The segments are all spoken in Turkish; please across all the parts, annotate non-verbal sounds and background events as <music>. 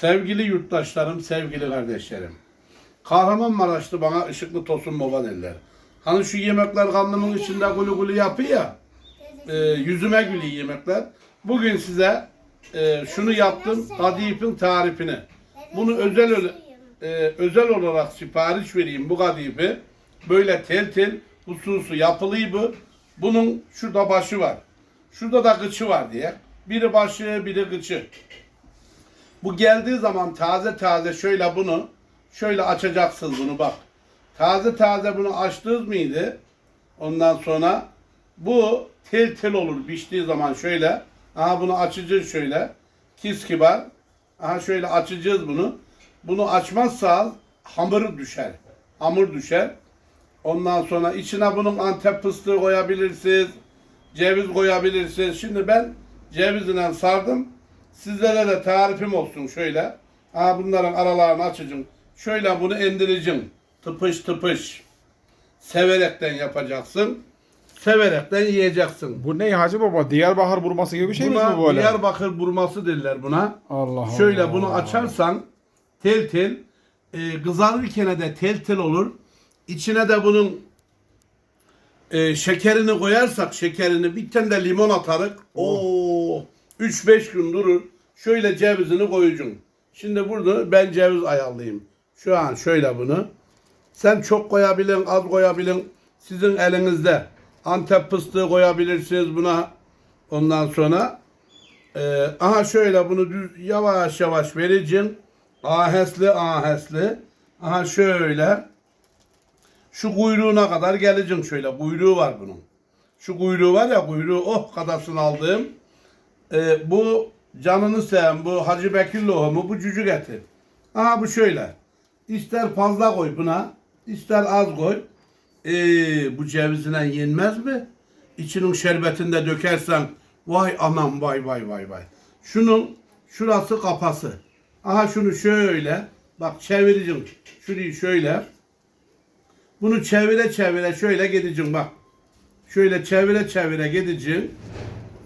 Sevgili yurttaşlarım, sevgili kardeşlerim. Kahramanmaraş'ta bana ışıklı tosun baba derler. Hani şu yemekler karnımın içinde gulu gulu yapıyor ya. e, yüzüme gülüyor yemekler. Bugün size e, şunu yaptım. Kadifin tarifini. Bunu özel e, özel olarak sipariş vereyim bu kadifi. Böyle tel tel hususu yapılıyı bu. Bunun şurada başı var. Şurada da gıçı var diye. Biri başı, biri gıçı. Bu geldiği zaman taze taze şöyle bunu şöyle açacaksınız bunu bak. Taze taze bunu açtınız mıydı? Ondan sonra bu tel tel olur piştiği zaman şöyle. Aha bunu açacağız şöyle. Kis kibar. Aha şöyle açacağız bunu. Bunu açmazsa hamur düşer. Hamur düşer. Ondan sonra içine bunun antep fıstığı koyabilirsiniz. Ceviz koyabilirsiniz. Şimdi ben cevizle sardım. Sizlere de tarifim olsun şöyle. Aha bunların aralarını açacağım. Şöyle bunu indireceğim. Tıpış tıpış. Severekten yapacaksın. Severekten yiyeceksin. Bu ne Hacı Baba? Diyarbakır burması gibi bir şey mi Buna bu böyle? Diyarbakır burması derler buna. Allah Şöyle Allah. bunu açarsan tel tel e, kızarırken de tel tel olur. İçine de bunun e, şekerini koyarsak şekerini bir tane de limon atarık. Oo 3-5 gün durur. Şöyle cevizini koyacaksın. Şimdi burada ben ceviz ayarlayayım. Şu an şöyle bunu. Sen çok koyabilin, az koyabilin. Sizin elinizde. Antep fıstığı koyabilirsiniz buna. Ondan sonra ee, aha şöyle bunu düz yavaş yavaş vereceğim. Ahesli ahesli. Aha şöyle. Şu kuyruğuna kadar geleceğim şöyle. Kuyruğu var bunun. Şu kuyruğu var ya kuyruğu oh kadarsını aldığım. Ee, bu canını seven bu Hacı Bekir lohumu bu cücük eti. Aha bu şöyle. İster fazla koy buna. ister az koy. Ee, bu cevizine yenmez mi? İçinin şerbetini de dökersen vay anam vay vay vay vay. Şunun şurası kafası. Aha şunu şöyle bak çevireceğim. Şurayı şöyle. Bunu çevire çevire şöyle gideceğim bak. Şöyle çevire çevire gideceğim.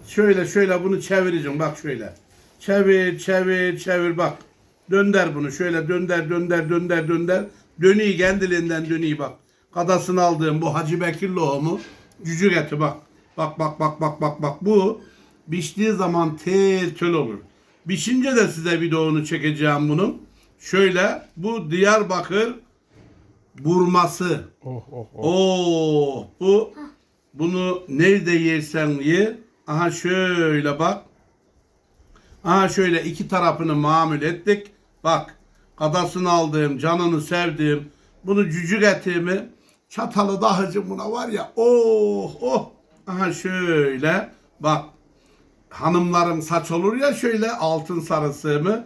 Şöyle şöyle bunu çevireceğim bak şöyle. Çevir çevir çevir bak. Dönder bunu şöyle dönder dönder dönder dönder. Dönüyor kendiliğinden dönüyor bak. Kadasını aldığım bu Hacı Bekir lohumu cücük eti bak. Bak bak bak bak bak bak bu piştiği zaman tel tel olur. Pişince de size videonu çekeceğim bunun. Şöyle bu Diyarbakır burması. Oh oh oh. Oo, bu bunu nerede yersen ye. Aha şöyle bak. Aha şöyle iki tarafını mamul ettik. Bak kadasını aldığım, canını sevdiğim, bunu cücük ettiğimi çatalı dahıcı buna var ya. Oh oh. Aha şöyle bak. Hanımların saç olur ya şöyle altın sarısı mı?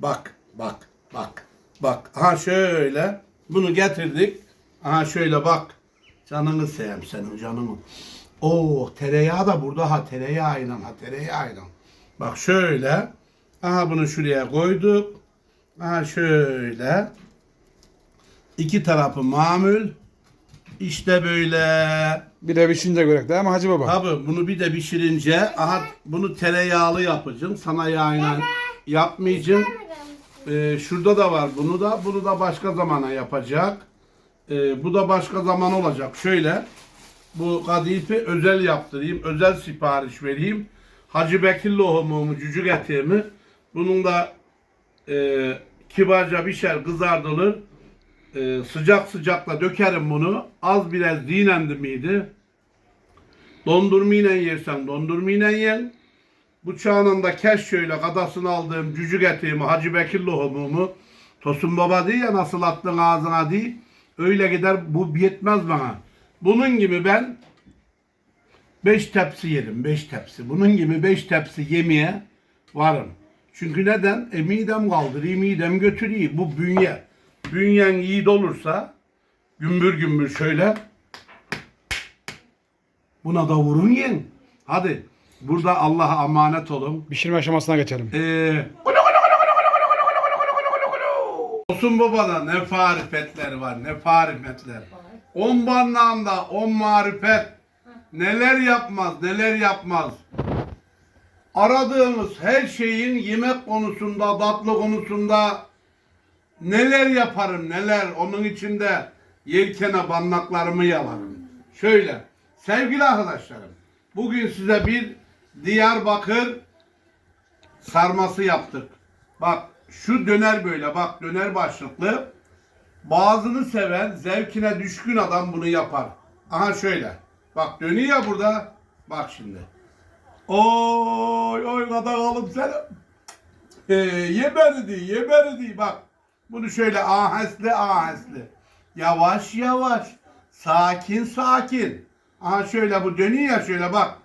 Bak bak bak bak. Aha şöyle bunu getirdik. Aha şöyle bak. Canını seveyim senin canını. Oo tereyağı da burada ha tereyağıyla ha tereyağıyla. Bak şöyle. Aha bunu şuraya koyduk. Aha şöyle. İki tarafı mamül. İşte böyle. Bir de pişince görek değil mi Hacı Baba? Tabii bunu bir de pişirince aha bunu tereyağlı yapacağım. Sana yağıyla yapmayacağım. Ee, şurada da var bunu da. Bunu da başka zamana yapacak. Ee, bu da başka zaman olacak. Şöyle bu kadifi özel yaptırayım. Özel sipariş vereyim. Hacı Bekir lohumumu, cücük etiğimi. Bunun da e, kibarca pişer, kızardılır. E, sıcak sıcakla dökerim bunu. Az biraz dinendi miydi? Dondurmayla yersen dondurmayla yen. Bıçağının da keş şöyle kadasını aldığım cücük etiğimi, Hacı Bekir lohumumu, Tosun Baba diye nasıl attın ağzına diye. Öyle gider bu yetmez bana. Bunun gibi ben beş tepsi yerim, beş tepsi. Bunun gibi beş tepsi yemeye varım. Çünkü neden? E midem kaldırıyor, midem götürüyor. Bu bünye. Bünyen iyi dolursa gümbür gümbür şöyle buna da vurun yen. Hadi. Burada Allah'a emanet olun. Pişirme aşamasına geçelim. Ee, Olsun babada ne farifetler var ne farifetler. On barnağında on marifet. Neler yapmaz neler yapmaz. aradığımız her şeyin yemek konusunda, tatlı konusunda neler yaparım neler. Onun içinde yelkene bandaklarımı yalarım. Şöyle sevgili arkadaşlarım bugün size bir Diyarbakır sarması yaptık. Bak şu döner böyle bak döner başlıklı. Bazını seven, zevkine düşkün adam bunu yapar. Aha şöyle. Bak dönüyor ya burada. Bak şimdi. Oy oy kadar oğlum sen. Ee, ye beni diye, ye beni diye. Bak bunu şöyle ahesli ahesli. Yavaş yavaş. Sakin sakin. Aha şöyle bu dönüyor ya şöyle bak.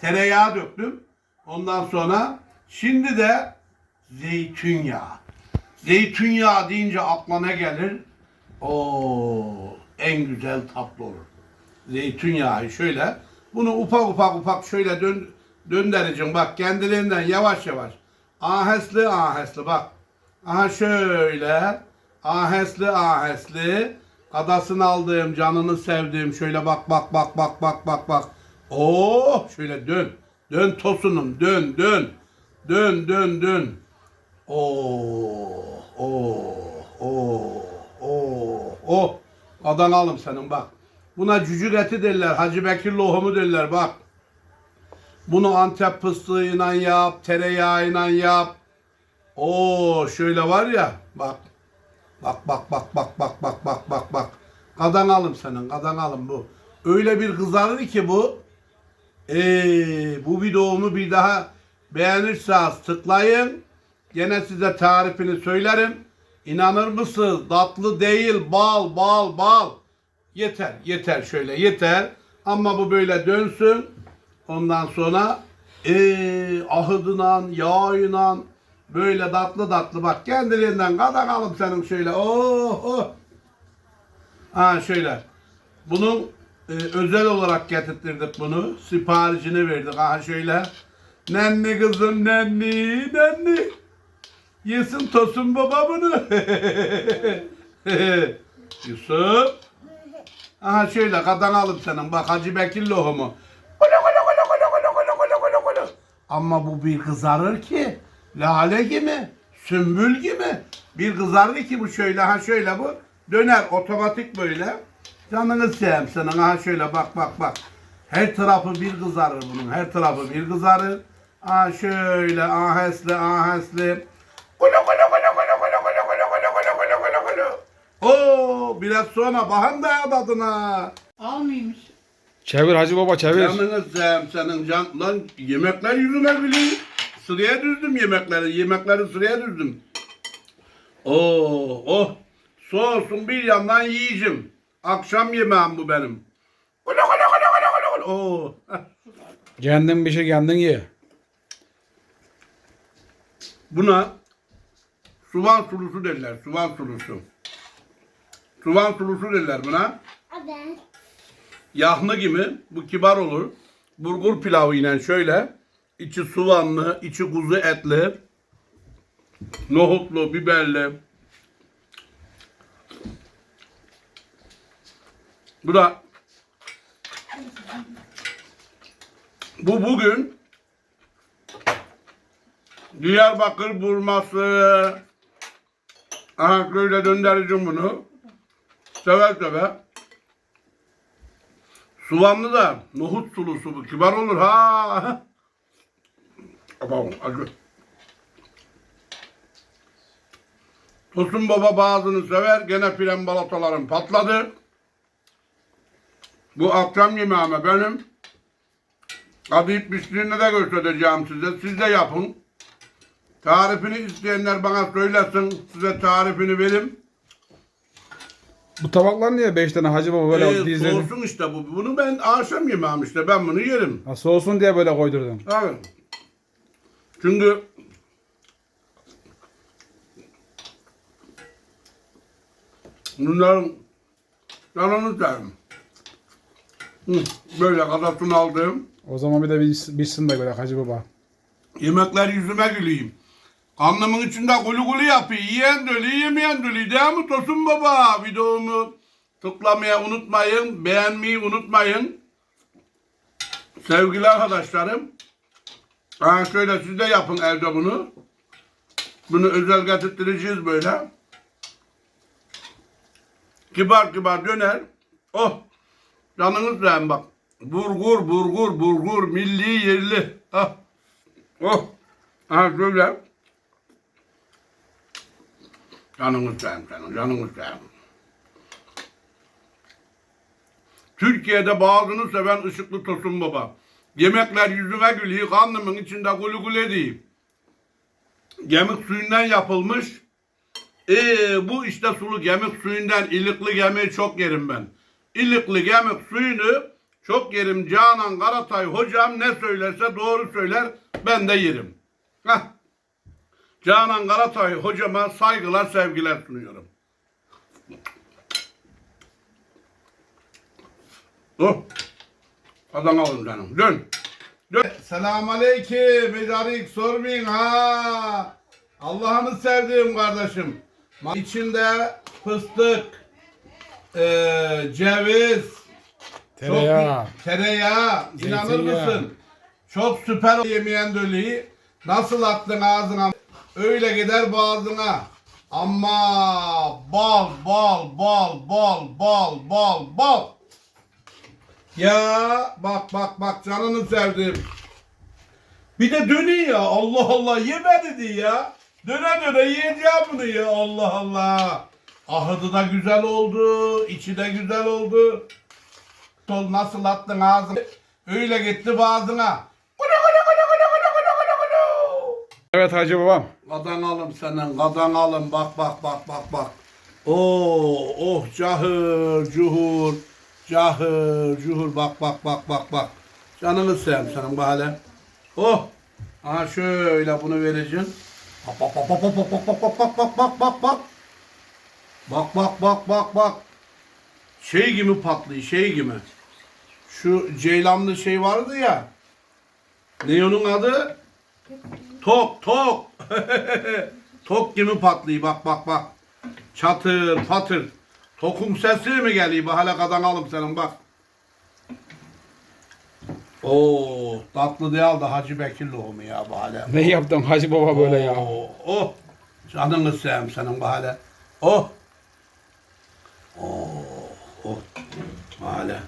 Tereyağı döktüm. Ondan sonra şimdi de zeytinyağı. Zeytinyağı deyince akla ne gelir? O en güzel tatlı olur. Zeytinyağı şöyle. Bunu ufak ufak ufak şöyle dön, döndüreceğim. Bak kendiliğinden yavaş yavaş. Ahesli ahesli bak. Aha şöyle. Ahesli ahesli. Adasını aldığım, canını sevdiğim şöyle bak bak bak bak bak bak bak. Oo şöyle dön. Dön tosunum dön dön. Dön dön dön. Oo, oo, oo, oo, oh. Adanalım senin bak. Buna cücük eti derler, Hacı Bekir lohumu derler bak. Bunu Antep fıstığıyla yap, tereyağıyla yap. Oo, şöyle var ya, bak. Bak bak bak bak bak bak bak bak bak. Kadanalım senin, kadanalım bu. Öyle bir kızarır ki bu. Ee, bu videomu bir daha beğenirseniz tıklayın. Gene size tarifini söylerim. İnanır mısınız? Tatlı değil, bal, bal, bal. Yeter, yeter şöyle, yeter. Ama bu böyle dönsün. Ondan sonra ee, ahıdıyla, yağıyla böyle tatlı tatlı bak kendiliğinden kadanalım senin şöyle. Oh, oh. Ha şöyle. Bunun e, özel olarak getirttirdik bunu. Siparişini verdik. Ha şöyle. Nenni kızım nenni nenni. Yesin Tosun baba bunu. <laughs> Yusuf. Aha şöyle kadan alıp senin bak Hacı Bekir lohumu. Ama bu bir kızarır ki. Lale gibi, sümbül gibi. Bir kızarır ki bu şöyle ha şöyle bu. Döner otomatik böyle. Canını seveyim senin ha şöyle bak bak bak. Her tarafı bir kızarır bunun. Her tarafı bir kızarır. Aha şöyle ahesli ahesli. Gulu gulu gulu gulu gulu gulu gulu gulu gulu gulu gulu gulu. Oo biraz sonra bahan da tadına. Almaymış. Çevir Hacı Baba çevir. Canını seveyim senin can. Lan yemekler yüzüne bileyim. Sıraya düzdüm yemekleri. Yemekleri sıraya düzdüm. Oo, oh. Soğusun bir yandan yiyeceğim. Akşam yemeğim bu benim. Gulu gulu gulu gulu gulu. Oo. Kendin pişir kendin ye. Buna suvan sulusu derler. Suvan sulusu. Suvan sulusu derler buna. Evet. Yahni gibi bu kibar olur. Burgur pilavı ile şöyle içi soğanlı, içi kuzu etli, nohutlu, biberli. Bu da bu bugün Diyarbakır burması. Aha böyle döndüreceğim bunu. Seve seve. Suvanlı da nohut sulusu bu. Kibar olur ha. Aman acı. Tosun baba bazını sever. Gene pren balatalarım patladı. Bu akşam yemeğime benim. Adıyıp piştiğini de göstereceğim size. Siz de yapın. Tarifini isteyenler bana söylesin. Size tarifini verim. Bu tabaklar niye 5 tane Hacı Baba böyle Ee, dizeli? soğusun işte bu. Bunu ben akşam yemeğim işte. Ben bunu yerim. Ha, soğusun diye böyle koydurdum. Abi. Çünkü bunların canını sevdim. Hı, Böyle kadasını aldım. O zaman bir de biz- bitsin de böyle Hacı Baba. Yemekler yüzüme güleyim. Karnımın içinde gulu gulu yapıyor. Yiyen dölü, yemeyen dölü. Değil mi Tosun Baba? Videomu tıklamayı unutmayın. Beğenmeyi unutmayın. Sevgili arkadaşlarım. Ha şöyle siz de yapın evde bunu. Bunu özel getirttireceğiz böyle. Kibar kibar döner. Oh. Canınız beğen bak. Burgur, burgur, burgur, milli, yerli. Ah. Oh. Ha şöyle. Canınız beğen, canım, canınız beğen. Türkiye'de bağını seven ışıklı Tosun Baba. Yemekler yüzüme gülüyor, karnımın içinde gulu gulu edeyim. Gemik suyundan yapılmış. Ee, bu işte sulu gemik suyundan ilikli gemiği çok yerim ben. İlikli gemik suyunu çok yerim. Canan Karatay hocam ne söylerse doğru söyler. Ben de yerim. Heh. Canan Karatay hocama saygılar sevgiler sunuyorum. Oh. Adam alın canım. Dön. Dön. Selamun aleyküm. Medarik sormayın ha. Allah'ını sevdiğim kardeşim. İçinde fıstık, eee, ceviz, Tereyağı. çok- tereyağı. İnanır mısın? Çok süper yemeyen dölüyü. Nasıl attın ağzına? Öyle gider boğazına. Ama bal, bal, bal, bal, bal, bal, bal. Ya bak bak bak canını sevdim. Bir de dönüyor ya Allah Allah yeme dedi ya. Döne döne yiyeceğim bunu ya Allah Allah. Ahıdı da güzel oldu. içi de güzel oldu. Sol nasıl attın ağzına. Öyle gitti boğazına. Kulu kulu kulu kulu. Evet hacı babam. Kadan alım senin, kadan alım. Bak bak bak bak bak. Oo, oh cahır, cuhur, cahır, cuhur. Bak bak bak bak bak. Canını seveyim senin bu hale. Oh. Aha şöyle bunu vereceksin. Bak bak bak bak bak bak bak bak bak bak bak bak. Bak bak bak bak bak. Şey gibi patlıyor, şey gibi. Şu ceylanlı şey vardı ya. Ne onun adı? Tok tok. <laughs> tok gibi patlıyor bak bak bak. Çatır patır. Tokum sesi mi geliyor? Bu hala kazanalım senin bak. Oo tatlı değil de Hacı Bekir lohumu ya bu hala. Ne yaptın hacı baba böyle ya? Oo, oh. Canını seveyim senin bu hala. Oh. Oh. Oh. Bu hala.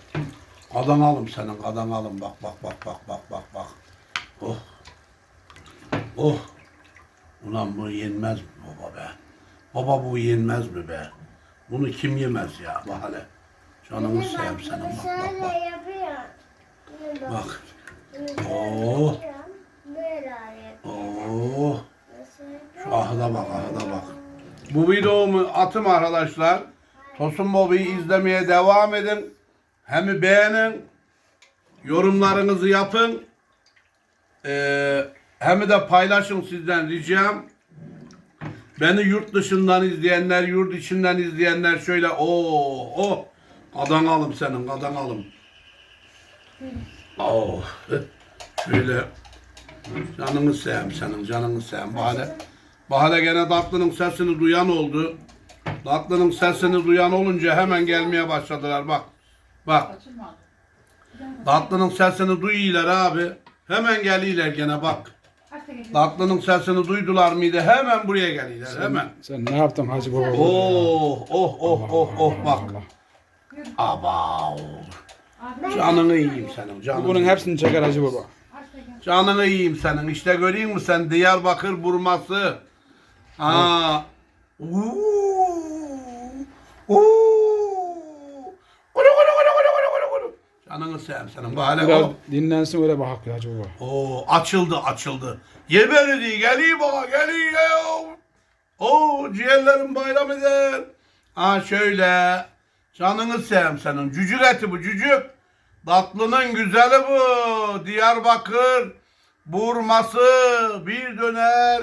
Kazanalım senin kazanalım bak bak bak bak bak bak bak. Oh. Oh. Ulan bu yenmez mi baba be? Baba bu yenmez mi be? Bunu kim yemez ya bu hale? Canımı seveyim senin bak bak bak. Bak. Oh. Yapıyorum? Şu ahıda bak ahıda bak. Bu videomu atım arkadaşlar. Tosun Bobby'yi izlemeye devam edin. Hem beğenin. Yorumlarınızı yapın. Ee, hem de paylaşın sizden ricam. Beni yurt dışından izleyenler, yurt içinden izleyenler şöyle o o kadan alım senin kadan alım. Oh. Şöyle Canını seveyim senin, canını seveyim. Bahane, Bahane gene tatlının sesini duyan oldu. Tatlının sesini duyan olunca hemen gelmeye başladılar bak. Bak. Tatlının sesini duyuyorlar abi. Hemen geliyorlar gene bak. Tatlının sesini duydular mıydı hemen buraya geliyorlar hemen. Sen ne yaptın hacı baba? Oh oh oh oh oh bak. Abav. Canını yiyeyim senin canını. Bunun hepsini çeker hacı baba. Canını yiyeyim senin. İşte göreyim mi sen Diyarbakır burması. Ha. Uuu. Uuu. Kulu kulu kulu kulu kulu Canını seveyim senin. Bu hale Biraz o. dinlensin öyle bak hacı baba. Oo, açıldı açıldı. Ye beni diye geliyor baba geliyor. Oo ciğerlerim bayram eder. Ha şöyle. Canını seveyim senin. Cücük eti bu cücük. Tatlının güzeli bu. Diyarbakır burması bir döner.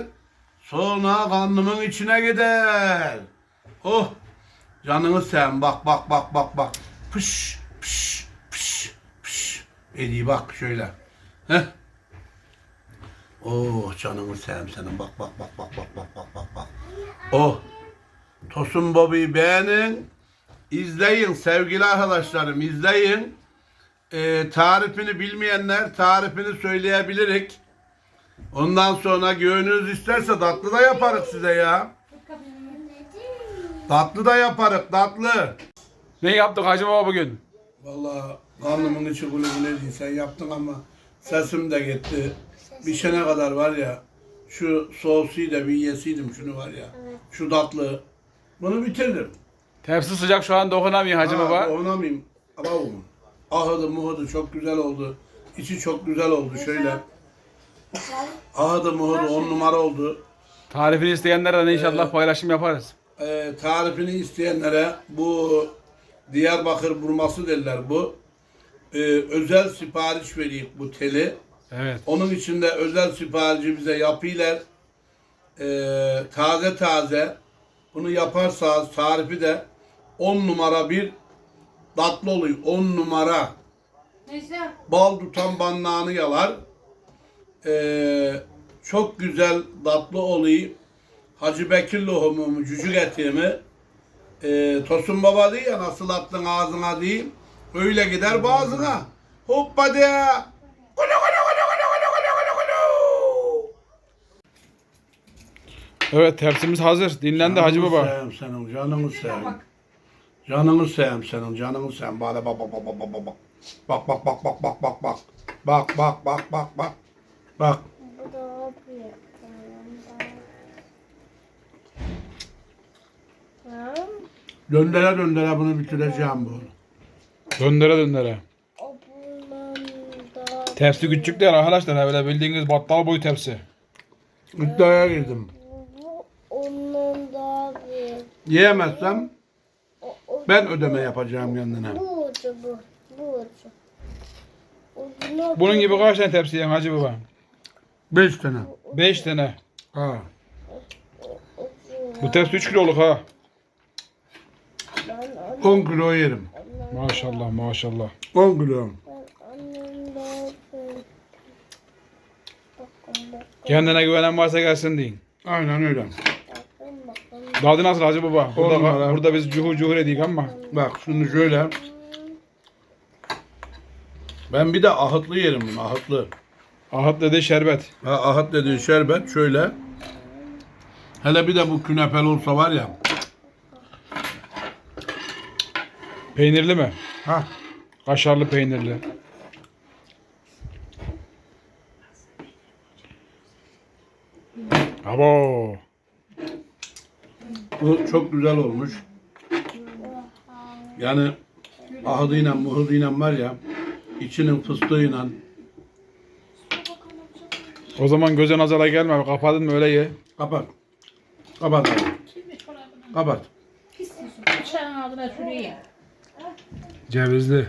Sonra karnımın içine gider. Oh. Canını seveyim bak bak bak bak bak. Pış pış Ediyor bak şöyle. Heh. Oh canını seveyim senin. Bak bak bak bak bak bak bak bak bak. Oh. Tosun Bobby'yi beğenin. İzleyin sevgili arkadaşlarım izleyin. Ee, tarifini bilmeyenler tarifini söyleyebilirik. Ondan sonra göğünüz isterse tatlı da yaparız size ya. Tatlı da yaparız tatlı. Ne yaptık Hacı Baba bugün? Vallahi karnımın içi gülü gülü değil. Sen yaptın ama sesim de gitti. Bir sene kadar var ya şu soğusuyu da bir yesiydim şunu var ya. Şu tatlı. Bunu bitirdim. Tepsi sıcak şu an dokunamıyor Hacı Ha, Baba. Oynamayayım. Ama oğlum. Ahıdı muhudu çok güzel oldu. İçi çok güzel oldu şöyle. Ahıdı muhudu on numara oldu. Tarifini isteyenlere de inşallah paylaşım yaparız. Ee, tarifini isteyenlere bu Diyarbakır burması derler bu. Ee, özel sipariş vereyim bu teli. Evet. Onun için de özel siparişi bize yapıyorlar. Ee, taze taze. Bunu yaparsanız tarifi de 10 numara bir tatlı oluyor. 10 numara. Neyse. Bal tutan banlağını yalar. Ee, çok güzel tatlı oluyor. Hacı Bekir lohumumu, cücük etimi. Ee, Tosun Baba diyor ya nasıl attın ağzına değil. Öyle gider boğazına. Hoppa de. Gulu gulu gulu gulu gulu gulu gulu gulu. Evet tepsimiz hazır. Dinlendi Hacı Canını Baba. seveyim senin, canını seveyim. Canını seveyim senin, canını seveyim. Bana bak bak bak bak bak bak. Bak bak bak bak bak bak bak. Bak bak bak bak bak. Bak. Bu da yapıyor. Tamam. Döndere döndere bunu bitireceğim bu. Döndere döndere. Tepsi küçük değil arkadaşlar. Öyle bildiğiniz battal boyu tepsi. İddiaya girdim. bu ondan daha büyük. Yiyemezsem ben ödeme yapacağım kendine. Bu ucu bu. Bu ucu. Ucuna Bunun gibi kaç tane tepsi yiyen Hacı Baba? Beş tane. 5 tane. Ha. Bu tepsi 3 kiloluk ha. Ben annem, 10 kilo yerim. Maşallah maşallah. 10 kilo. Kendine güvenen varsa gelsin deyin. Aynen öyle. Tadı nasıl Hacı Baba? Burada, numara. burada biz cuhur cuhur edik ama. Bak şunu şöyle. Ben bir de ahıtlı yerim bunu ahıtlı. Ahat dedi şerbet. Ha, ahıt dediğin şerbet şöyle. Hele bir de bu künefel olsa var ya. Peynirli mi? Ha. Kaşarlı peynirli. Abo. Bu çok güzel olmuş. Yani ahıdıyla muhuduyla var ya içinin fıstığıyla O zaman göze nazara gelme. Kapadın mı öyle ye. kapat. Kapat çorabını Kapat. pis diyorsun. Bıçağın. Cevizli.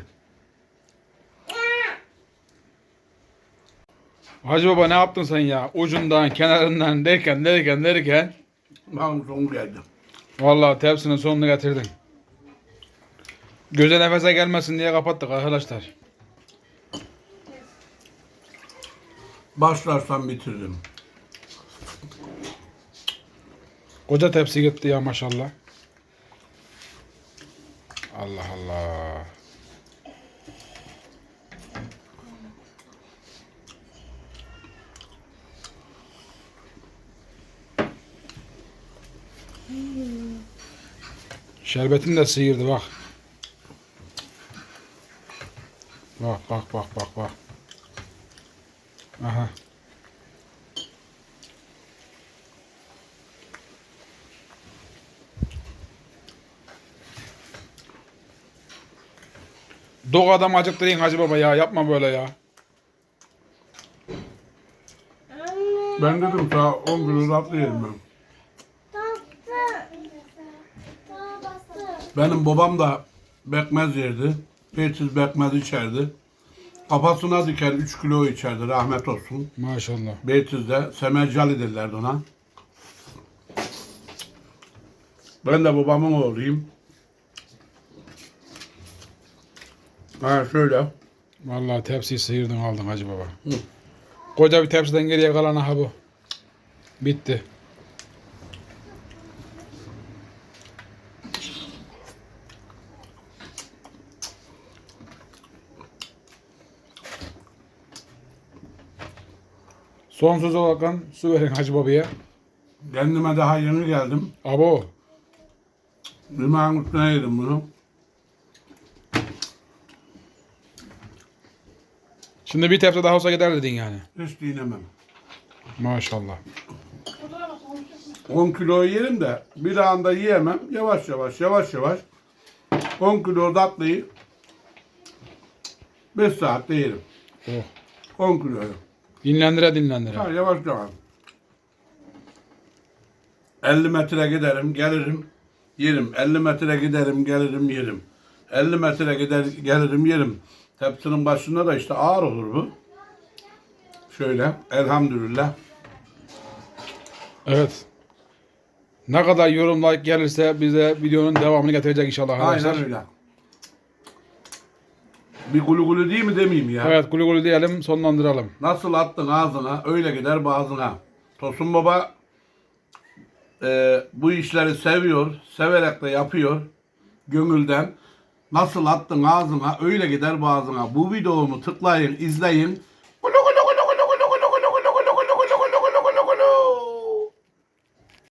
Hacı baba ne yaptın sen ya? Ucundan, kenarından derken derken derken Bakın sonu geldi. vallahi tepsinin sonunu getirdin. Göze nefese gelmesin diye kapattık arkadaşlar. Başlarsan bitiririm. Koca tepsi gitti ya maşallah. Allah Allah. Şerbetin de sıyırdı bak. Bak bak bak bak bak. Dog adam acıktırayım Hacı Baba ya yapma böyle ya. Ben dedim sana 10 kilo tatlı yerim ben. Benim babam da bekmez yerdi. Beytiz bekmez içerdi. Kafasına diker 3 kilo içerdi rahmet olsun. Maşallah. Beytiz'de Semercali derlerdi ona. Ben de babamın oğluyum. Ha şöyle. Vallahi tepsiyi sıyırdın aldın Hacı Baba. Koca bir tepsiden geriye kalan aha bu. Bitti. Son söz olarak su verin Hacı Baba'ya. Kendime daha yeni geldim. Abo. Limağın üstüne yedim bunu. Şimdi bir tepsi daha olsa gider dedin yani. Hiç dinemem. Maşallah. 10 kiloyu yerim de bir anda yiyemem. Yavaş yavaş yavaş yavaş 10 kilo tatlıyı 5 saatte yerim. Oh. 10 kiloyu. Dinlendire dinlendire. Ha, yavaş yavaş. 50 metre giderim, gelirim, yerim. 50 metre giderim, gelirim, yerim. 50 metre gider, gelirim, yerim. Tepsinin başında da işte ağır olur bu. Şöyle, elhamdülillah. Evet. Ne kadar yorum like gelirse bize videonun devamını getirecek inşallah arkadaşlar. Aynen öyle. Bir gulu gulu değil mi demeyeyim ya. Evet gulu gulu diyelim sonlandıralım. Nasıl attın ağzına öyle gider boğazına. Tosun Baba e, bu işleri seviyor, severek de yapıyor gönülden. Nasıl attın ağzına öyle gider boğazına. Bu videomu tıklayın, izleyin.